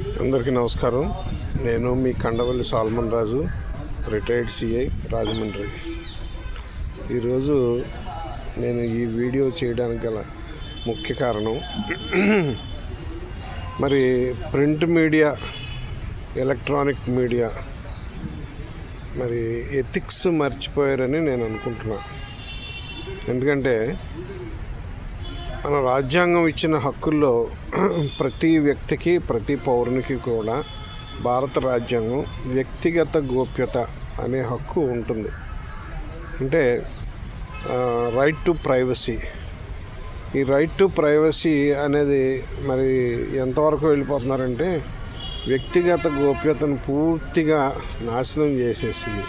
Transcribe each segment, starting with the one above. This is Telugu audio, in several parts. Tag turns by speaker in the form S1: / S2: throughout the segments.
S1: అందరికీ నమస్కారం. నేను మీ కండవల్లి సాల్మన్ రాజు రిటైర్డ్ సిఐ రాజమండ్రి. ఈరోజు నేను ఈ వీడియో చేయడానికి గల ముఖ్య కారణం మరి ప్రింట్ మీడియా ఎలక్ట్రానిక్ మీడియా మరి ఎథిక్స్ మర్చిపోయారని నేను అనుకుంటున్నాను ఎందుకంటే మన రాజ్యాంగం ఇచ్చిన హక్కుల్లో ప్రతి వ్యక్తికి ప్రతి పౌరునికి కూడా భారత రాజ్యాంగం వ్యక్తిగత గోప్యత అనే హక్కు ఉంటుంది. అంటే రైట్ టు ప్రైవసీ ఈ రైట్ టు ప్రైవసీ అనేది మరి ఎంతవరకు వెళ్ళిపోతున్నారంటే వ్యక్తిగత గోప్యతను పూర్తిగా నాశనం చేసేసింది.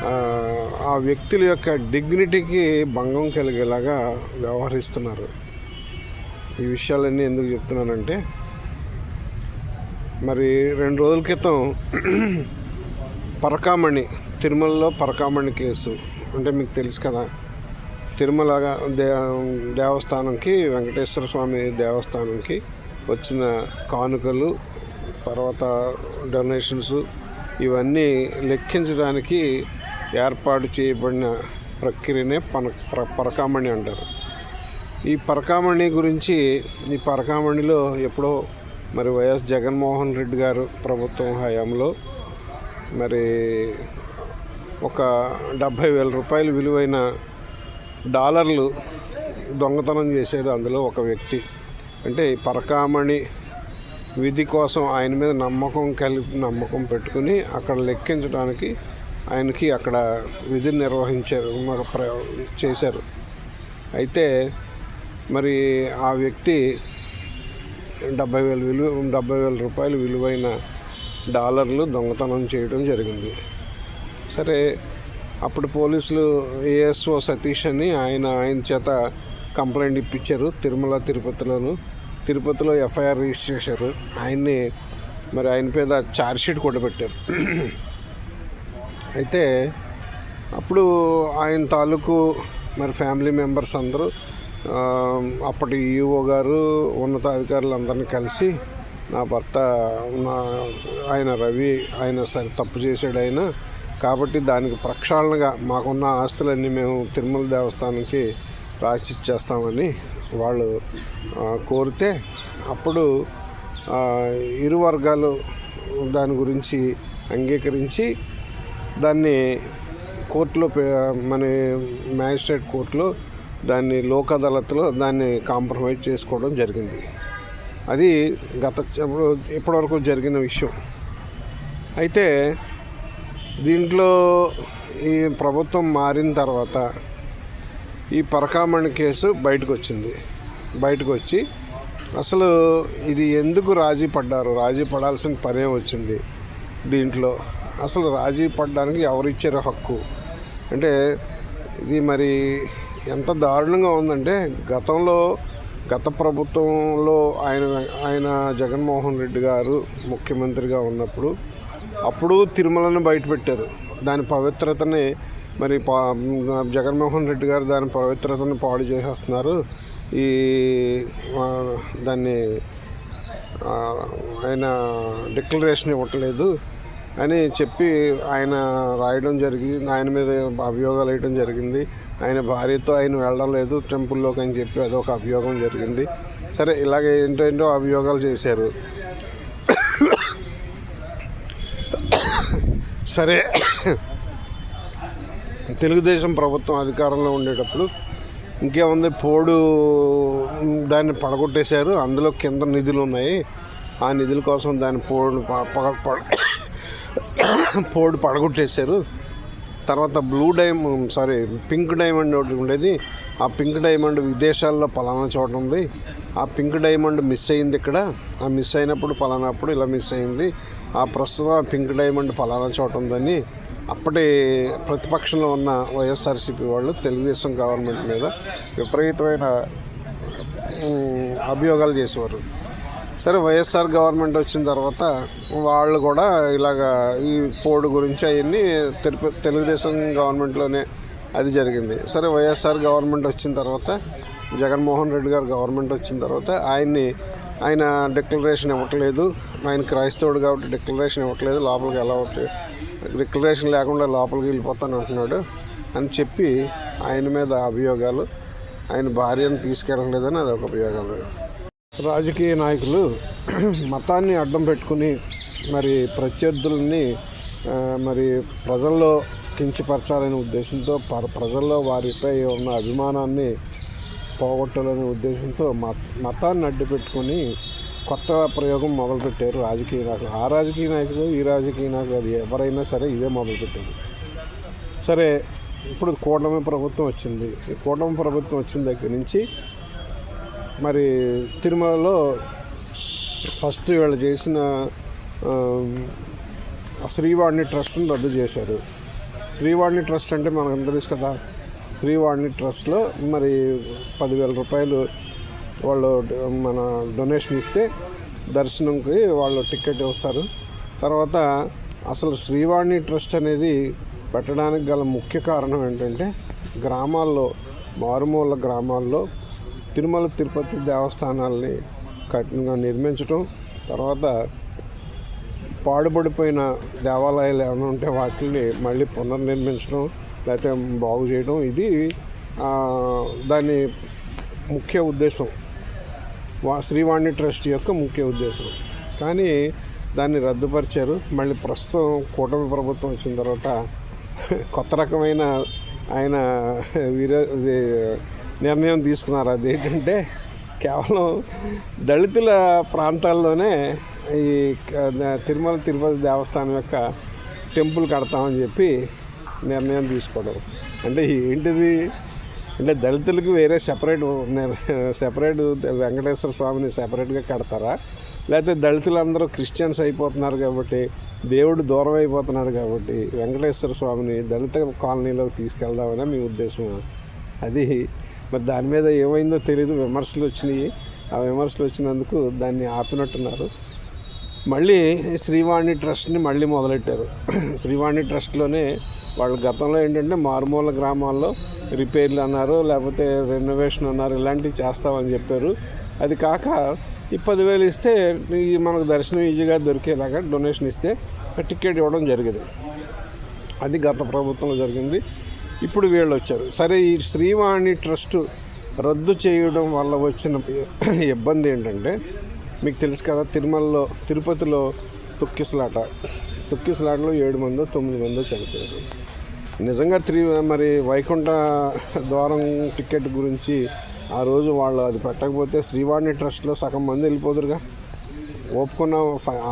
S1: ఆ, వ్యక్తుల యొక్క డిగ్నిటీకి భంగం కలిగేలాగా వ్యవహరిస్తున్నారు. ఈ విషయాలన్నీ ఎందుకు చెప్తున్నానంటే మరి రెండు రోజుల క్రితం పరకామణి తిరుమలలో పరకామణి కేసు అంటే మీకు తెలుసు కదా తిరుమల దే దేవస్థానంకి వెంకటేశ్వర స్వామి దేవస్థానంకి వచ్చిన కానుకలు తర్వాత డొనేషన్స్ ఇవన్నీ లెక్కించడానికి ఏర్పాటు చేయబడిన ప్రక్రియనే పన ప్ర- పరకామణి అంటారు. ఈ పరకామణి గురించి ఈ పరకామణిలో ఎప్పుడో మరి వైఎస్ జగన్మోహన్ రెడ్డి గారు ప్రభుత్వం హయాంలో మరి ఒక డెబ్భై వేల రూపాయలు విలువైన డాలర్లు దొంగతనం చేసేది అందులో ఒక వ్యక్తి. అంటే ఈ పరకామణి విధి కోసం ఆయన మీద నమ్మకం కలిపి నమ్మకం పెట్టుకుని అక్కడ లెక్కించడానికి ఆయనకి అక్కడ విధిని నిర్వహించారు ప్ర- చేశారు. అయితే మరి ఆ వ్యక్తి డెబ్బై వేలు విలువ డెబ్బై వేల రూపాయలు విలువైన డాలర్లు దొంగతనం చేయడం జరిగింది. సరే అప్పుడు పోలీసులు ఏఎస్ఓ సతీష్ అని ఆయన ఆయన చేత కంప్లైంట్ ఇప్పించారు తిరుమల తిరుపతిలోను. తిరుపతిలో ఎఫ్ఐఆర్ రిజిస్టర్ చేశారు ఆయన్ని మరి ఆయన మీద ఛార్జ్ షీట్ కూడా పెట్టారు. అయితే అప్పుడు ఆయన తాలూకు మరి ఫ్యామిలీ మెంబర్స్ అందరూ అప్పటి ఈఓ గారు ఉన్నతాధికారులు అందరినీ కలిసి నా భర్త నా ఆయన రవి ఆయన సరే తప్పు చేశాడు ఆయన. కాబట్టి దానికి ప్రక్షాళనగా మాకున్న ఆస్తులన్నీ మేము తిరుమల దేవస్థానంకి రాసి ఇచ్చేస్తామని వాళ్ళు కోరితే అప్పుడు ఇరు వర్గాలు దాని గురించి అంగీకరించి దాన్ని కోర్టులో మన మ్యాజిస్ట్రేట్ కోర్టులో దాన్ని లోక్ అదాలత్లో దాన్ని కాంప్రమైజ్ చేసుకోవడం జరిగింది. అది గత ఇప్పటివరకు జరిగిన విషయం. అయితే దీంట్లో ఈ ప్రభుత్వం మారిన తర్వాత ఈ పరకామణి కేసు బయటకు వచ్చింది బయటకు వచ్చి అసలు ఇది ఎందుకు రాజీ పడ్డారు? రాజీ పడాల్సిన పనే వచ్చింది దీంట్లో. అసలు రాజీ పడడానికి ఎవరిచ్చారు హక్కు? అంటే ఇది మరి ఎంత దారుణంగా ఉందంటే గతంలో గత ప్రభుత్వంలో ఆయన ఆయన జగన్మోహన్ రెడ్డి గారు ముఖ్యమంత్రిగా ఉన్నప్పుడు అప్పుడు తిరుమలను బయటపెట్టారు దాని పవిత్రతని మరి పా జగన్మోహన్ రెడ్డి గారు దాని పవిత్రతను పాడు చేసేస్తున్నారు. ఈ దాన్ని ఆయన డిక్లరేషన్ ఇవ్వట్లేదు. అని చెప్పి ఆయన రాయడం జరిగింది. ఆయన మీద అభియోగాలు వేయడం జరిగింది. ఆయన భార్యతో ఆయన వెళ్ళడం లేదు. టెంపుల్లోకి అని చెప్పి అదొక అభియోగం జరిగింది. సరే ఇలాగే ఏంటంటే అభియోగాలు చేశారు. సరే తెలుగుదేశం ప్రభుత్వం అధికారంలో ఉండేటప్పుడు ఇంకేముంది? పోడు దాన్ని పడగొట్టేశారు. అందులో కింద నిధులు ఉన్నాయి ఆ నిధుల కోసం దాన్ని పోడు పగ పోడు పడగొట్టేశారు. తర్వాత blue diamond sorry pink diamond ఒకటి ఉండేది. ఆ పింక్ డైమండ్ విదేశాల్లో పలానా చోట ఉంది. ఆ పింక్ డైమండ్ మిస్ అయింది ఇక్కడ. ఆ మిస్ అయినప్పుడు పలానాప్పుడు ఇలా మిస్ అయింది. ఆ ప్రస్తుతం ఆ పింక్ డైమండ్ పలానా చోట ఉందని అప్పటి ప్రతిపక్షంలో ఉన్న వైఎస్ఆర్సీపీ వాళ్ళు తెలుగుదేశం గవర్నమెంట్ మీద విపరీతమైన అభియోగాలు చేసేవారు. సరే వైఎస్ఆర్ గవర్నమెంట్ వచ్చిన తర్వాత వాళ్ళు కూడా ఇలాగా ఈ పోడు గురించి అవన్నీ తెలుపు తెలుగుదేశం గవర్నమెంట్లోనే అది జరిగింది. సరే వైఎస్ఆర్ గవర్నమెంట్ వచ్చిన తర్వాత జగన్మోహన్ రెడ్డి గారు గవర్నమెంట్ వచ్చిన తర్వాత ఆయన్ని ఆయన డిక్లరేషన్ ఇవ్వట్లేదు. ఆయన క్రైస్తవుడు కాబట్టి డిక్లరేషన్ ఇవ్వట్లేదు. లోపలికి ఎలా డిక్లరేషన్ లేకుండా లోపలికి వెళ్ళిపోతాను అంటున్నాడు అని చెప్పి ఆయన మీద అభియోగాలు ఆయన భార్యను తీసుకెళ్ళలేదని అది ఒక అభియోగాలు రాజకీయ నాయకులు మతాన్ని అడ్డం పెట్టుకుని మరి ప్రత్యర్థుల్ని మరి ప్రజల్లో కించపరచాలనే ఉద్దేశంతో పర- ప్రజల్లో వారిపై ఉన్న అభిమానాన్ని పోగొట్టాలనే ఉద్దేశంతో మతాన్ని అడ్డు పెట్టుకొని కొత్త ప్రయోగం మొదలుపెట్టారు రాజకీయ నాయకులు. ఆ రాజకీయ నాయకులు ఈ రాజకీయ నాయకులు అది ఎవరైనా సరే ఇదే మొదలుపెట్టారు సరే ఇప్పుడు కూటమి ప్రభుత్వం వచ్చింది. ఈ కూటమి ప్రభుత్వం వచ్చిన దగ్గర నుంచి మరి తిరుమలలో ఫస్ట్ వీళ్ళు చేసిన శ్రీవాణి ట్రస్ట్ని రద్దు చేశారు. శ్రీవాణి ట్రస్ట్ అంటే మనకు తెలుసు కదా శ్రీవాణి ట్రస్ట్లో మరి పదివేల రూపాయలు వాళ్ళు మన డొనేషన్ ఇస్తే దర్శనంకి వాళ్ళు టికెట్ ఇస్తారు. తర్వాత అసలు శ్రీవాణి ట్రస్ట్ అనేది పెట్టడానికి గల ముఖ్య కారణం ఏంటంటే గ్రామాల్లో మారుమూల గ్రామాల్లో తిరుమల తిరుపతి దేవస్థానాల్ని కఠినంగా నిర్మించటం తర్వాత పాడుబడిపోయిన దేవాలయాలు ఏమైనా ఉంటే వాటిని మళ్ళీ పునర్నిర్మించడం లేకపోతే బాగు చేయడం ఇది దాని ముఖ్య ఉద్దేశం. వా శ్రీవాణి ట్రస్ట్ యొక్క ముఖ్య ఉద్దేశం. కానీ దాన్ని రద్దుపరిచారు. మళ్ళీ ప్రస్తుతం కూటమి ప్రభుత్వం వచ్చిన తర్వాత కొత్త రకమైన ఆయన వీర నిర్ణయం తీసుకున్నారు. అదేంటంటే కేవలం దళితుల ప్రాంతాల్లోనే ఈ తిరుమల తిరుపతి దేవస్థానం యొక్క టెంపుల్ కడతామని చెప్పి నిర్ణయం తీసుకోవడం. అంటే ఏంటిది? అంటే దళితులకు వేరే సెపరేట్ సెపరేట్ వెంకటేశ్వర స్వామిని సెపరేట్గా కడతారా? లేకపోతే దళితులందరూ క్రిస్టియన్స్ అయిపోతున్నారు కాబట్టి దేవుడు దూరం అయిపోతున్నాడు కాబట్టి వెంకటేశ్వర స్వామిని దళిత కాలనీలోకి తీసుకెళ్దామనే మీ ఉద్దేశం అది మరి దాని మీద ఏమైందో తెలియదు విమర్శలు వచ్చినాయి. ఆ విమర్శలు వచ్చినందుకు దాన్ని ఆపినట్టున్నారు. మళ్ళీ శ్రీవాణి ట్రస్ట్ని మళ్ళీ మొదలెట్టారు. శ్రీవాణి ట్రస్ట్లోనే వాళ్ళు గతంలో ఏంటంటే మారుమూల గ్రామాల్లో రిపేర్లు అన్నారు లేకపోతే రెనోవేషన్ అన్నారు ఇలాంటివి చేస్తామని చెప్పారు. అది కాక ఈ పదివేలు ఇస్తే ఈ మనకు దర్శనం ఈజీగా దొరికేలాగా డొనేషన్ ఇస్తే టికెట్ ఇవ్వడం జరిగింది. అది గత ప్రభుత్వంలో జరిగింది. ఇప్పుడు వీళ్ళు వచ్చారు. సరే ఈ శ్రీవాణి ట్రస్ట్ రద్దు చేయడం వల్ల వచ్చిన ఇబ్బంది ఏంటంటే మీకు తెలుసు కదా తిరుమలలో తిరుపతిలో తొక్కిసలాట. తొక్కిసలాటలో ఏడు మందో తొమ్మిది మందో చనిపోయారు. నిజంగా త్రి మరి వైకుంఠ ద్వారం టికెట్ గురించి ఆ రోజు వాళ్ళు అది పెట్టకపోతే శ్రీవాణి ట్రస్ట్లో సగం మంది వెళ్ళిపోదురుగా? ఒప్పుకున్న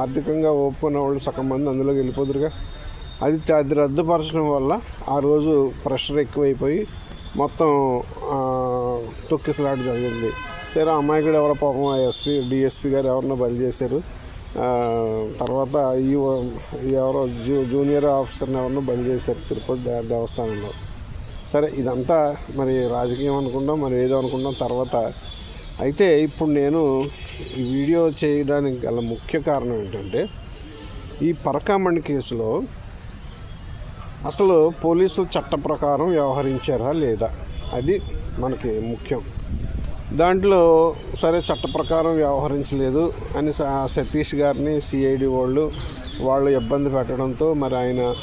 S1: ఆర్థికంగా ఒప్పుకున్న వాళ్ళు సగం మంది అందులోకి వెళ్ళిపోదురుగా? అది అది రద్దుపరచడం వల్ల ఆ రోజు ప్రెషర్ ఎక్కువైపోయి మొత్తం తొక్కిసలాట జరిగింది. సరే అమ్మాయి కూడా ఎవరో పాపం ఎస్పీ డిఎస్పీ గారు ఎవరినో బలి చేశారు. తర్వాత ఈ ఎవరో జూ జూనియర్ ఆఫీసర్ని ఎవరినో బలి చేశారు తిరుపతి దేవస్థానంలో. సరే ఇదంతా మరి రాజకీయం అనుకుంటాం మరి ఏదో అనుకుంటాం తర్వాత. అయితే ఇప్పుడు నేను ఈ వీడియో చేయడానికి గల ముఖ్య కారణం ఏంటంటే ఈ పరకామణి కేసులో అసలు పోలీసులు చట్ట ప్రకారం వ్యవహరించారా లేదా? అది మనకి ముఖ్యం. దాంట్లో సరే చట్ట ప్రకారం వ్యవహరించలేదు అని సతీష్ గారిని సిఐడి వాళ్ళు వాళ్ళు ఇబ్బంది పెట్టడంతో మరి ఆయన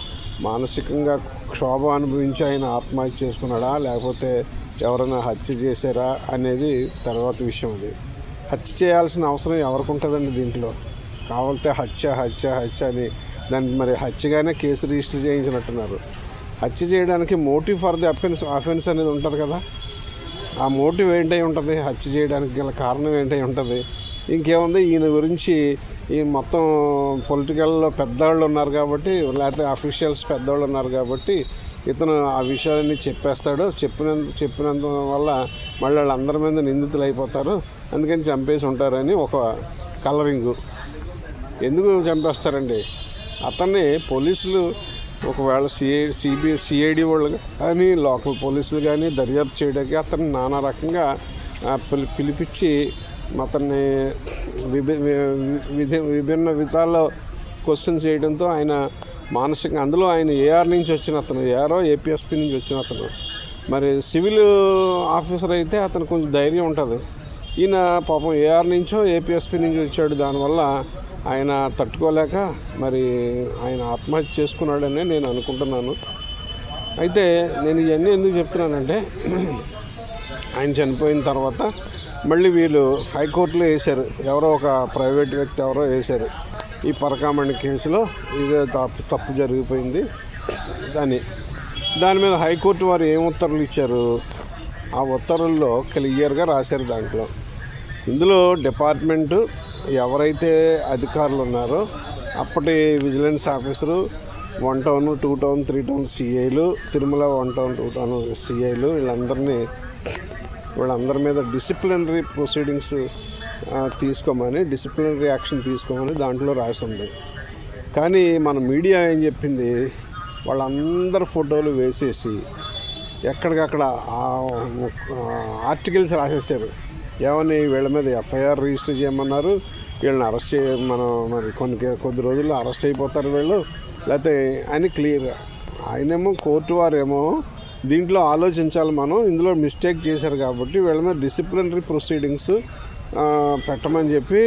S1: మానసికంగా క్షోభ అనుభవించి ఆయన ఆత్మహత్య చేసుకున్నాడా? లేకపోతే ఎవరైనా హత్య చేశారా? అనేది తర్వాత విషయం అది. హత్య చేయాల్సిన అవసరం ఎవరికి ఉంటుందండి దీంట్లో? కావాలంటే హత్య హత్య హత్య అని దానికి మరి హత్యగానే కేసు రిజిస్టర్ చేయించినట్టున్నారు. హత్య చేయడానికి motive for the offence offence అనేది ఉంటుంది కదా. ఆ మోటివ్ ఏంటై ఉంటుంది? హత్య చేయడానికి గల కారణం ఏంటై ఉంటుంది? ఇంకేముంది? ఈయన గురించి ఈ మొత్తం పొలిటికల్లో పెద్దవాళ్ళు ఉన్నారు కాబట్టి లేకపోతే అఫీషియల్స్ పెద్దవాళ్ళు ఉన్నారు కాబట్టి ఇతను ఆ విషయాలన్నీ చెప్పేస్తాడు. చెప్పినంత చెప్పినంత వల్ల మళ్ళీ వాళ్ళందరి మీద నిందితులు అయిపోతారు. అందుకని చంపేసి ఉంటారని ఒక కలరింగు. ఎందుకు చంపేస్తారండి? అతన్ని పోలీసులు ఒకవేళ సిఐ సిబి సిఐడి వాళ్ళు కానీ లోకల్ పోలీసులు కానీ దర్యాప్తు చేయడానికి అతన్ని నానా రకంగా పిలి పిలిపించి అతన్ని విభి వి- విభిన్న విధాల్లో క్వశ్చన్స్ చేయడంతో ఆయన మానసికంగా అందులో ఆయన ఏఆర్ నుంచి వచ్చిన అతను ఏఆర్ఓ ఏపీఎస్పీ నుంచి వచ్చిన అతను. మరి సివిల్ ఆఫీసర్ అయితే అతను కొంచెం ధైర్యం ఉంటుంది. ఈయన పాపం ఏఆర్ నుంచో ఏపీఎస్పీ నుంచి వచ్చాడు. దానివల్ల ఆయన తట్టుకోలేక మరి ఆయన ఆత్మహత్య చేసుకున్నాడనే నేను అనుకుంటున్నాను. అయితే నేను ఇవన్నీ ఎందుకు చెప్తున్నానంటే ఆయన చనిపోయిన తర్వాత మళ్ళీ వీళ్ళు హైకోర్టులో వేశారు. ఎవరో ఒక ప్రైవేట్ వ్యక్తి ఎవరో వేశారు. ఈ పరకామణి కేసులో ఇదే తప్పు తప్పు జరిగిపోయింది దాని దాని మీద హైకోర్టు వారు ఏం ఉత్తర్వులు ఇచ్చారు? ఆ ఉత్తర్వుల్లో క్లియర్గా రాశారు దాంట్లో. ఇందులో డిపార్ట్మెంటు ఎవరైతే అధికారులు ఉన్నారో అప్పటి vigilance officer one town two town three town సిఐలు Tirumala one town two town సిఐలు వీళ్ళందరినీ వీళ్ళందరి మీద డిసిప్లినరీ ప్రొసీడింగ్స్ తీసుకోమని డిసిప్లినరీ యాక్షన్ తీసుకోమని దాంట్లో రాసి ఉంది కానీ మన మీడియా ఏం చెప్పింది? వాళ్ళందరి ఫోటోలు వేసేసి ఎక్కడికక్కడ ఆర్టికల్స్ రాసేసారు ఏమని వీళ్ళ మీద ఎఫ్ఐఆర్ రిజిస్టర్ చేయమన్నారు. వీళ్ళని అరెస్ట్ చేయ మనం మరి కొన్ని కొద్ది రోజుల్లో అరెస్ట్ అయిపోతారు వీళ్ళు. లేకపోతే అని క్లియర్గా ఆయనేమో కోర్టు వారేమో దీంట్లో ఆలోచించాలి మనం. ఇందులో మిస్టేక్ చేశారు కాబట్టి వీళ్ళ మీద డిసిప్లినరీ ప్రొసీడింగ్స్ పెట్టమని చెప్పి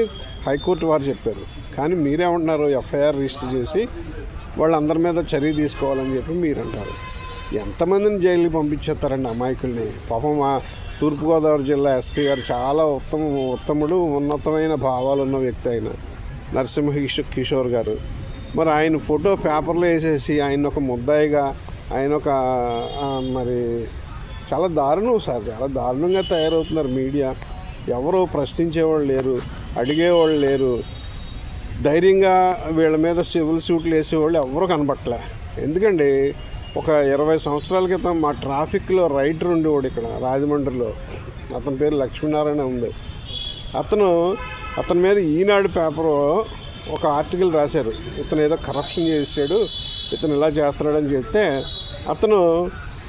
S1: హైకోర్టు వారు చెప్పారు. కానీ మీరేమంటున్నారు ఎఫ్ఐఆర్ రిజిస్టర్ చేసి వాళ్ళందరి మీద చర్య తీసుకోవాలని చెప్పి మీరు అంటారు ఎంతమందిని జైలుకి పంపించేస్తారండి అమాయకుల్ని? పాపం తూర్పుగోదావరి జిల్లా ఎస్పీ గారు చాలా ఉత్తమ ఉత్తముడు ఉన్నతమైన భావాలు ఉన్న వ్యక్తి ఆయన. నరసింహ కిషోర్ గారు. మరి ఆయన ఫోటో పేపర్లో వేసేసి ఆయన ఒక ముద్దాయిగా ఆయన ఒక మరి చాలా దారుణం సార్ చాలా దారుణంగా తయారవుతున్నారు మీడియా. ఎవరు ప్రశ్నించేవాళ్ళు లేరు అడిగేవాళ్ళు లేరు. ధైర్యంగా వీళ్ళ మీద సివిల్ సూట్లు వేసేవాళ్ళు ఎవరు కనబట్టలే. ఎందుకండి? ఒక ఇరవై సంవత్సరాల క్రితం మా ట్రాఫిక్లో రైటర్ ఉండేవాడు ఇక్కడ రాజమండ్రిలో. అతని పేరు లక్ష్మీనారాయణ ఉంది. అతను అతని మీద ఈనాడు పేపరు ఒక ఆర్టికల్ రాశారు. ఇతను ఏదో కరప్షన్ చేసాడు ఇతను ఇలా చేస్తున్నాడని చెప్తే అతను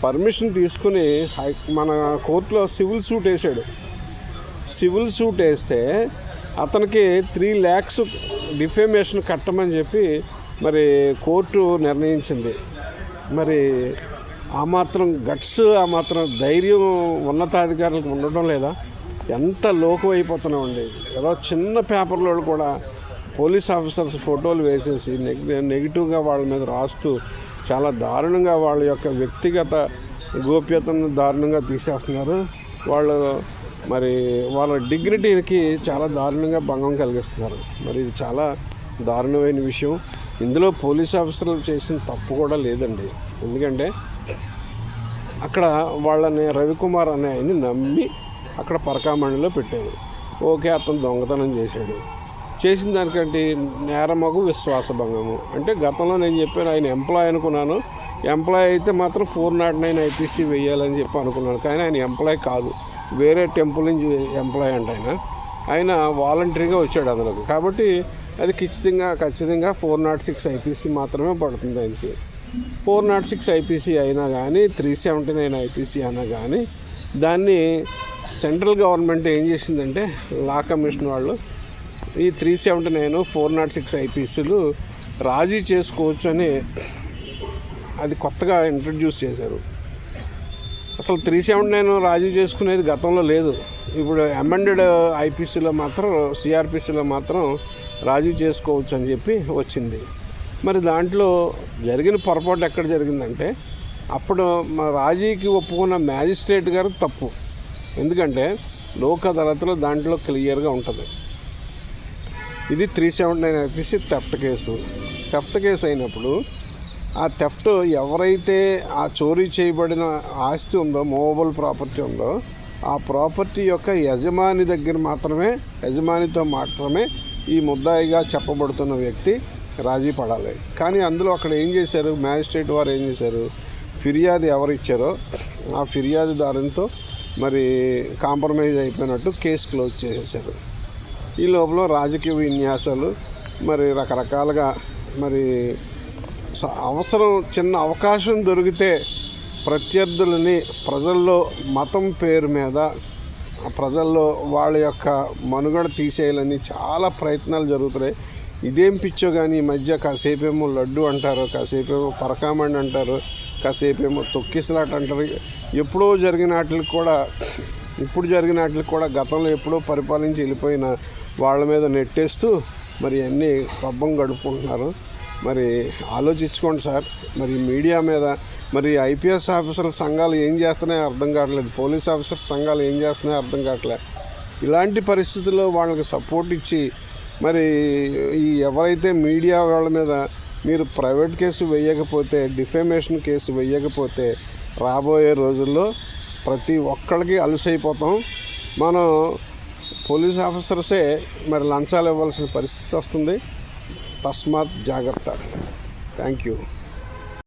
S1: పర్మిషన్ తీసుకుని హై మన కోర్టులో సివిల్ సూట్ వేసాడు సివిల్ సూట్ వేస్తే అతనికి త్రీ ల్యాక్స్ డిఫేమేషన్ కట్టమని చెప్పి మరి కోర్టు నిర్ణయించింది. మరి ఆ మాత్రం గట్స్ ఆ మాత్రం ధైర్యం ఉన్నతాధికారులకు ఉండడం లేదా? ఎంత లోకం అయిపోతున్నామండి. ఏదో చిన్న పేపర్లో కూడా పోలీస్ ఆఫీసర్స్ ఫోటోలు వేసేసి నెగ్ నెగిటివ్గా వాళ్ళ మీద రాస్తూ చాలా దారుణంగా వాళ్ళ యొక్క వ్యక్తిగత గోప్యతను దారుణంగా తీసేస్తున్నారు. వాళ్ళు మరి వాళ్ళ డిగ్నిటీకి చాలా దారుణంగా భంగం కలిగిస్తున్నారు. మరి ఇది చాలా దారుణమైన విషయం. ఇందులో పోలీస్ ఆఫీసర్లు చేసిన తప్పు కూడా లేదండి. ఎందుకంటే అక్కడ వాళ్ళని రవికుమార్ అనే ఆయన్ని నమ్మి అక్కడ పరకామణిలో పెట్టారు. ఓకే అతను దొంగతనం చేశాడు. చేసిన దానికంటే నేరమగు విశ్వాసభంగము అంటే గతంలో నేను చెప్పాను ఆయన ఎంప్లాయ్ అనుకున్నాను. ఎంప్లాయ్ అయితే మాత్రం ఫోర్ నాట్ నైన్ ఐపీసీ వేయాలని చెప్పి అనుకున్నాను. కానీ ఆయన ఎంప్లాయ్ కాదు. వేరే టెంపుల్ నుంచి ఎంప్లాయ్ అంట ఆయన. ఆయన వాలంటరీగా వచ్చాడు అందులోకి. కాబట్టి అది ఖచ్చితంగా ఖచ్చితంగా ఫోర్ నాట్ సిక్స్ ఐపీసీ మాత్రమే పడుతుంది దానికి ఫోర్ నాట్ సిక్స్ ఐపీసీ అయినా కానీ త్రీ సెవెంటీ నైన్ ఐపీసీ అయినా కానీ దాన్ని సెంట్రల్ గవర్నమెంట్ ఏం చేసిందంటే లా కమిషన్ వాళ్ళు ఈ three seventy nine four nought six ఐపీసీలు రాజీ చేసుకోవచ్చు అని అది కొత్తగా ఇంట్రడ్యూస్ చేశారు. అసలు త్రీ సెవెంటీ నైన్ రాజీ చేసుకునేది గతంలో లేదు. ఇప్పుడు అమెండెడ్ ఐపీసీలో మాత్రం సిఆర్పిసిలో మాత్రం రాజీ చేసుకోవచ్చు అని చెప్పి వచ్చింది. మరి దాంట్లో జరిగిన పొరపాటు ఎక్కడ జరిగిందంటే అప్పుడు మా రాజీకి ఒప్పుకున్న మ్యాజిస్ట్రేట్ గారు తప్పు. ఎందుకంటే లోక్ అదాలత్లో దాంట్లో క్లియర్గా ఉంటుంది. ఇది three seventy nine IPC theft case. Theft case అయినప్పుడు ఆ థెఫ్ట్ ఎవరైతే ఆ చోరీ చేయబడిన ఆస్తి ఉందో మూవబుల్ ప్రాపర్టీ ఉందో ఆ ప్రాపర్టీ యొక్క యజమాని దగ్గర మాత్రమే యజమానితో మాత్రమే ఈ ముద్దాయిగా చెప్పబడుతున్న వ్యక్తి రాజీ పడాలి. కానీ అందులో అక్కడ ఏం చేశారు? మ్యాజిస్ట్రేట్ వారు ఏం చేశారు? ఫిర్యాదు ఎవరిచ్చారో ఆ ఫిర్యాదుదారునితో మరి కాంప్రమైజ్ అయిపోయినట్టు కేసు క్లోజ్ చేసేసారు ఈ లోపల రాజకీయ విన్యాసాలు మరి రకరకాలుగా మరి స- అవసరం చిన్న అవకాశం దొరికితే ప్రత్యర్థులని ప్రజల్లో మతం పేరు మీద ప్రజల్లో వాళ్ళ యొక్క మనుగడ తీసేయాలని చాలా ప్రయత్నాలు జరుగుతున్నాయి. ఇదేం పిచ్చో కానీ ఈ మధ్య కాసేపేమో లడ్డు అంటారు కాసేపేమో పరకామండి అంటారు కాసేపేమో తొక్కిసలాట అంటారు. ఎప్పుడో జరిగిన వాటికి కూడా ఇప్పుడు జరిగిన వాటికి కూడా గతంలో ఎప్పుడో పరిపాలించి వెళ్ళిపోయిన వాళ్ళ మీద నెట్టేస్తూ మరి అన్నీ పబ్బం గడుపుకుంటున్నారు. మరి ఆలోచించుకోండి సార్. మరి మీడియా మీద మరి ఐపీఎస్ ఆఫీసర్ల సంఘాలు ఏం చేస్తున్నాయో అర్థం కావట్లేదు. పోలీస్ ఆఫీసర్ సంఘాలు ఏం చేస్తున్నాయో అర్థం కావట్లేదు ఇలాంటి పరిస్థితుల్లో వాళ్ళకి సపోర్ట్ ఇచ్చి మరి ఈ ఎవరైతే మీడియా వాళ్ళ మీద మీరు ప్రైవేట్ కేసు వేయకపోతే డిఫేమేషన్ కేసు వేయకపోతే రాబోయే రోజుల్లో ప్రతి ఒక్కళ్ళకి అలుసైపోతాం. మనం పోలీస్ ఆఫీసర్సే మరి లంచాలు ఇవ్వాల్సిన పరిస్థితి వస్తుంది. తస్మాత్ జాగ్రత్త. Thank you.